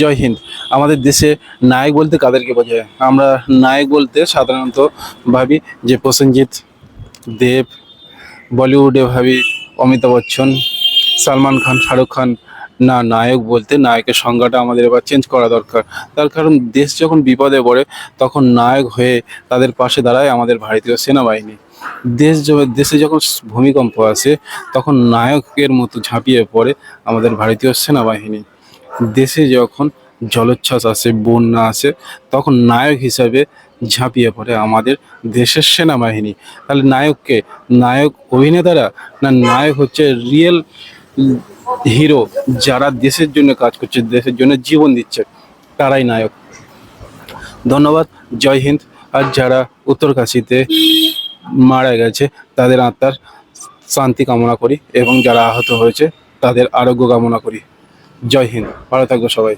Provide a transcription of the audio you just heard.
জয় হিন্দ। আমাদের দেশে নায়ক বলতে কাদেরকে বোঝায়? আমরা নায়ক বলতে সাধারণত ভাবি যে প্রসেনজিৎ দেব, বলিউডে ভাবি অমিতাভ বচ্চন, সালমান খান, শাহরুখ খান। না, নায়ক বলতে নায়কের সংজ্ঞাটা আমাদের এবার চেঞ্জ করা দরকার। তার কারণ দেশ যখন বিপদে পড়ে, তখন নায়ক হয়ে তাদের পাশে দাঁড়ায় আমাদের ভারতীয় সেনাবাহিনী। দেশ দেশে যখন ভূমিকম্প আসে, তখন নায়কের মতো ঝাঁপিয়ে পড়ে আমাদের ভারতীয় সেনাবাহিনী। দেশে যখন জলোচ্ছ্বাস আসে, বন্যা আসে, তখন নায়ক হিসাবে ঝাঁপিয়ে পড়ে আমাদের দেশের সেনাবাহিনী। তাহলে নায়ককে নায়ক অভিনেতারা? না নায়ক হচ্ছে রিয়েল হিরো যারা দেশের জন্য কাজ করছে, দেশের জন্য জীবন দিচ্ছে, তারাই নায়ক। ধন্যবাদ, জয় হিন্দ। আর যারা উত্তরকাশীতে মারা গেছে, তাদের আত্মার শান্তি কামনা করি এবং যারা আহত হয়েছে, তাদের আরোগ্য কামনা করি। জয় হিন্দ ভালো থাকব সবাই।